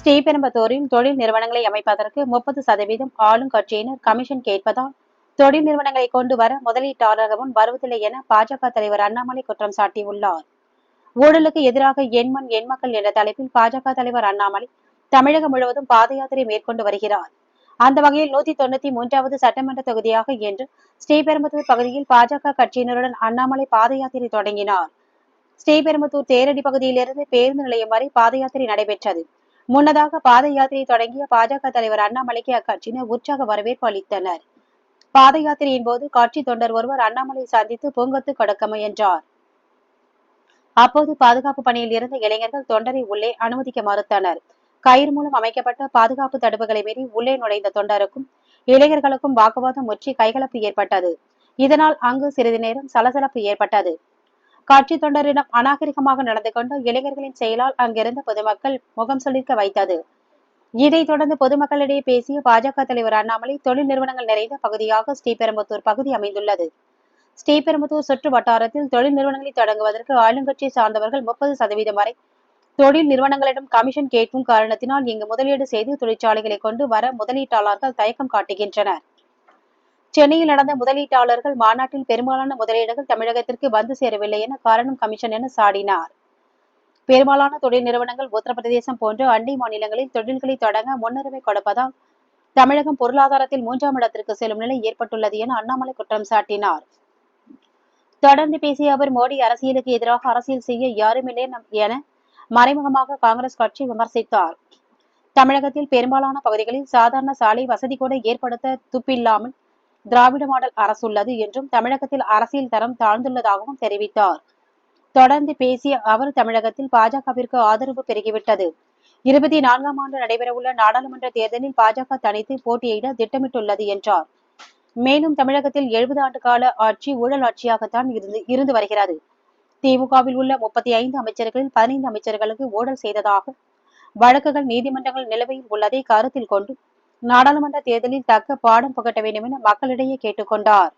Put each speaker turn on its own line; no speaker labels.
ஸ்ரீபெரும்புதூரில் தொழில் நிறுவனங்களை அமைப்பதற்கு முப்பது சதவீதம் ஆளும் கட்சியினர் கமிஷன் கேட்பதால் தொழில் நிறுவனங்களை கொண்டு வர முதலீட்டாளர்களும் வருவதில்லை என பாஜக தலைவர் அண்ணாமலை குற்றம் சாட்டியுள்ளார். ஊழலுக்கு எதிராக எண்மண் எண்மக்கள் என்ற தலைப்பில் பாஜக தலைவர் அண்ணாமலை தமிழகம் முழுவதும் பாத யாத்திரை மேற்கொண்டு வருகிறார். அந்த வகையில் நூத்தி தொண்ணூத்தி மூன்றாவது சட்டமன்ற தொகுதியாக இன்று ஸ்ரீபெரும்புதூர் பகுதியில் பாஜக கட்சியினருடன் அண்ணாமலை பாத யாத்திரை தொடங்கினார். ஸ்ரீபெரும்புதூர் தேரடி பகுதியிலிருந்து பேருந்து நிலையம் வரை பாத யாத்திரை நடைபெற்றது. முன்னதாக பாத யாத்திரை தொடங்கிய பாஜக தலைவர் அண்ணாமலைக்கு அக்கட்சியினர் உற்சாக வரவேற்பு அளித்தனர். பாத யாத்திரையின் போது கட்சி தொண்டர் ஒருவர் அண்ணாமலை சந்தித்து பூங்கொத்து கொடுக்க முயன்றார். அப்போது பாதுகாப்பு பணியில் இருந்த இளைஞர்கள் தொண்டரை உள்ளே அனுமதிக்க மறுத்தனர். கயிறு மூலம் அமைக்கப்பட்ட பாதுகாப்பு தடுப்புகளை மீறி உள்ளே நுழைந்த தொண்டருக்கும் இளைஞர்களுக்கும் வாக்குவாதம் முற்றி கைகலப்பு ஏற்பட்டது. இதனால் அங்கு சிறிது நேரம் சலசலப்பு ஏற்பட்டது. கட்சி தொண்டரிடம் அநாகரிகமாக நடந்து கொண்டு இளைஞர்களின் செயலால் அங்கிருந்த பொதுமக்கள் முகம் சுளிக்க வைத்தது. இதைத் தொடர்ந்து பொதுமக்களிடையே பேசிய பாஜக தலைவர் அண்ணாமலை தொழில் நிறுவனங்கள் நிறைந்த பகுதியாக ஸ்ரீபெரும்புத்தூர் பகுதி அமைந்துள்ளது. ஸ்ரீபெரும்புத்தூர் சுற்று வட்டாரத்தில் தொழில் நிறுவனங்களை தொடங்குவதற்கு ஆளுங்கட்சியை சார்ந்தவர்கள் முப்பது சதவீதம் வரை தொழில் நிறுவனங்களிடம் கமிஷன் கேட்கும் காரணத்தினால் இங்கு முதலீடு செய்து தொழிற்சாலைகளை கொண்டு வர முதலீட்டாளர்கள் தயக்கம் காட்டுகின்றனர். சென்னையில் நடந்த முதலீட்டாளர்கள் மாநாட்டில் பெரும்பாலான முதலீடுகள் தமிழகத்திற்கு வந்து சேரவில்லை என காரணம் கமிஷன் என சாடினார். பெரும்பாலான தொழில் நிறுவனங்கள் உத்தரப்பிரதேசம் போன்ற அண்டை மாநிலங்களில் தொழில்களை தொடங்க முன்னுரிமை கொடுப்பதால் தமிழகம் பொருளாதாரத்தில் மூன்றாம் இடத்திற்கு செல்லும் நிலை ஏற்பட்டுள்ளது என அண்ணாமலை குற்றம் சாட்டினார். தொடர்ந்து பேசிய அவர் மோடி அரசியலுக்கு எதிராக அரசியல் செய்ய யாருமில்லை என மறைமுகமாக காங்கிரஸ் கட்சி விமர்சித்தார். தமிழகத்தில் பெரும்பாலான பகுதிகளில் சாதாரண சாலை வசதி கூட ஏற்படுத்த துப்பில்லாமல் திராவிட மாடல் அரசுள்ளது என்றும் தமிழகத்தில் அரசியல் தரம் தாழ்ந்துள்ளதாகவும் தெரிவித்தார். தொடர்ந்து பேசிய அவர் தமிழகத்தில் பாஜகவிற்கு ஆதரவு பெருகிவிட்டது. இருபத்தி நான்காம் ஆண்டு நடைபெறவுள்ள நாடாளுமன்ற தேர்தலில் பாஜக தனித்து போட்டியிட திட்டமிட்டுள்ளது என்றார். மேலும் தமிழகத்தில் எழுபது ஆண்டு கால ஆட்சி ஊழல் ஆட்சியாகத்தான் இருந்து இருந்து வருகிறது. திமுகவில் உள்ள முப்பத்தி ஐந்து அமைச்சர்களில் பதினைந்து அமைச்சர்களுக்கு ஊழல் செய்ததாக வழக்குகள் நீதிமன்றங்கள் நிலுவையில் உள்ளதை கருத்தில் கொண்டு நாடாளுமன்ற தேர்தலில் தக்க பாடம் புகட்ட வேண்டும் என மக்களிடையே கேட்டுக்கொண்டார்.